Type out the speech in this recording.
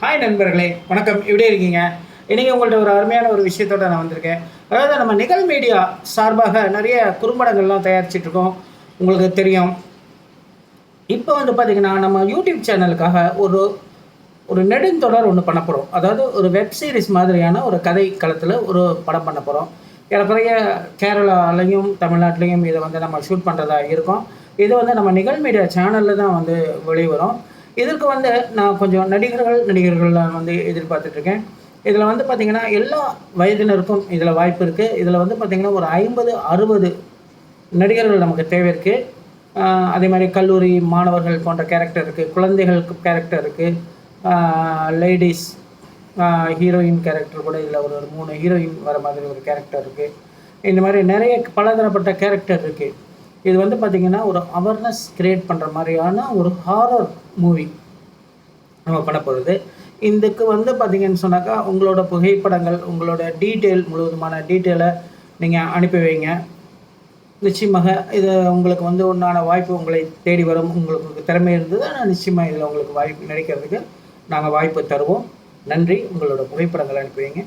Hi நண்பர்களே வணக்கம். எப்படி இருக்கீங்க? இன்றைக்கி உங்கள்ட்ட ஒரு அருமையான ஒரு விஷயத்தோட நான் வந்திருக்கேன். அதாவது நம்ம நிகழ் மீடியா சார்பாக நிறைய குறும்படங்கள்லாம் தயாரிச்சிட்ருக்கோம். உங்களுக்கு தெரியும். இப்போ வந்து பார்த்திங்கன்னா நம்ம யூடியூப் சேனலுக்காக ஒரு ஒரு நெடுந்தொடர் ஒன்று பண்ண போகிறோம் அதாவது ஒரு வெப் சீரிஸ் மாதிரியான ஒரு கதை களத்தில் ஒரு படம் பண்ண போகிறோம் ஏறக்குறைய கேரளாலையும் தமிழ்நாட்டிலையும் இதை வந்து நம்ம ஷூட் பண்ணுறதா இருக்கோம். இது வந்து நம்ம நிகழ் மீடியா சேனலில் தான் வந்து வெளிவரும். இதற்கு வந்து நான் கொஞ்சம் நடிகர்கள் நடிகர்கள்லாம் வந்து எதிர்பார்த்துட்ருக்கேன். இதில் வந்து பார்த்திங்கன்னா எல்லா வயதினருக்கும் இதில் வாய்ப்பு இருக்குது இதில் வந்து பார்த்திங்கன்னா ஒரு ஐம்பது அறுபது நடிகர்கள் நமக்கு தேவை இருக்குது அதே மாதிரி கல்லூரி மாணவர்கள் போன்ற கேரக்டர் இருக்குது குழந்தைகளுக்கு கேரக்டர் இருக்குது லேடிஸ் ஹீரோயின் கேரக்டர் கூட இதில் ஒரு ஒரு மூணு ஹீரோயின் வர மாதிரி ஒரு கேரக்டர் இருக்குது இந்த மாதிரி நிறைய பலதரப்பட்ட கேரக்டர் இருக்குது இது வந்து பார்த்திங்கன்னா ஒரு அவேர்னஸ் கிரியேட் பண்ணுற மாதிரியான ஒரு ஹாரர் மூவி நம்ம பண்ண போகிறது இதுக்கு வந்து பார்த்தீங்கன்னு சொன்னாக்கா உங்களோட புகைப்படங்கள் உங்களோட டீட்டெயில் முழுவதுமான டீட்டெயிலை நீங்கள் அனுப்பி வைங்க. நிச்சயமாக இது உங்களுக்கு வந்து உண்டான வாய்ப்பு உங்களை தேடி வரும். உங்களுக்கு திறமை இருந்தது ஆனால் நிச்சயமாக இதில் உங்களுக்கு வாய்ப்பு நினைக்கிறதுக்கு நாங்கள் வாய்ப்பு தருவோம். நன்றி. உங்களோட புகைப்படங்களை அனுப்பி வைங்க.